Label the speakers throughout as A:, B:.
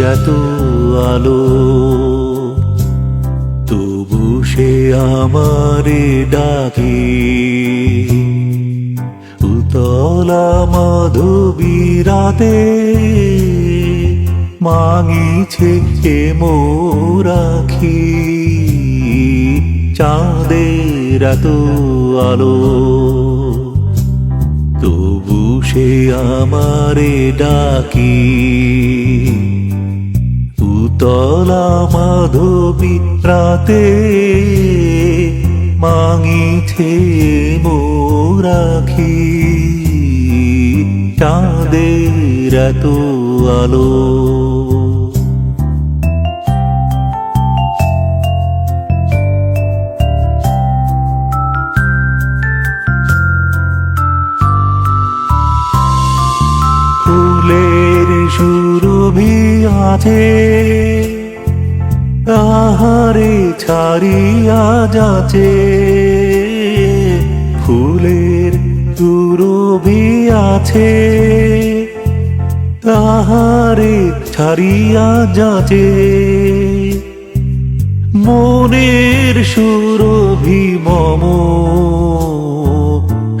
A: এত আলো, তবু সে আমারে ডাকে। উতলা মধুবীরাতে মাঙিছে এ মোরাখি। চাঁদের এত আলো, তবু সে আমারে ডাকি। উতলা মাধবী রাতে মাঙিছে মোরাখি চাঁদের এত আলো। ফুলের সুরভি আছে। তাহারে ছাড়িয়া যাচ্ছে। ফুলের সুরভি আছে। তাহারে ছাড়িয়া যাচ্ছে। মনের সুরভি মম।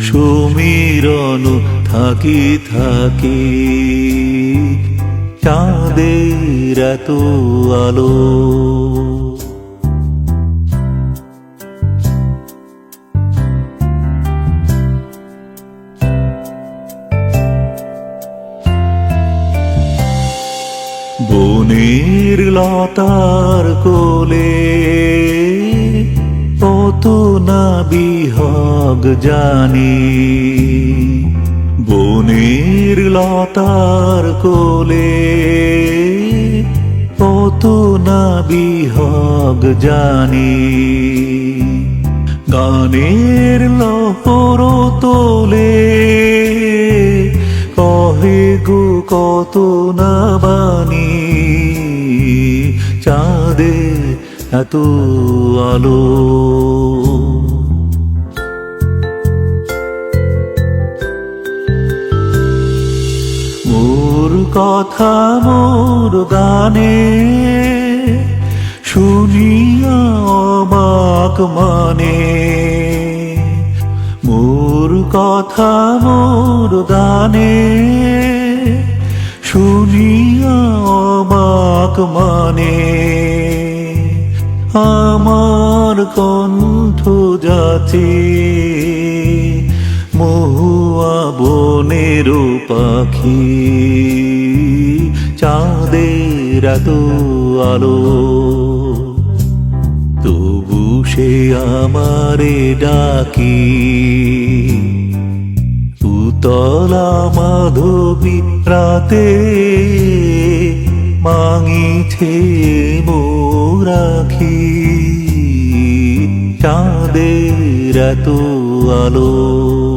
A: সুমিরন থাকি থাকি। চাঁদের এত আলো। বনের লতার কোলে কত না বিহগ জানি। বনের লতার কোলে। কত না বিহগ জানি। গানের লহর তোলে। গো কত না বাণী চাঁদে এত আলো। মোর কথা মোর গানে শুনিয়া অবাক মানে কথা মোর গানে শুনিয়া অবাক মানে। আমার কণ্ঠ যাচ্ছে মহুয়া বনের পাখি, চাঁদের এত আলো। সে আমারে ডাকি? উতলা মাধবী রাতে মাঙিছে মোরাখি চাঁদের এত আলো।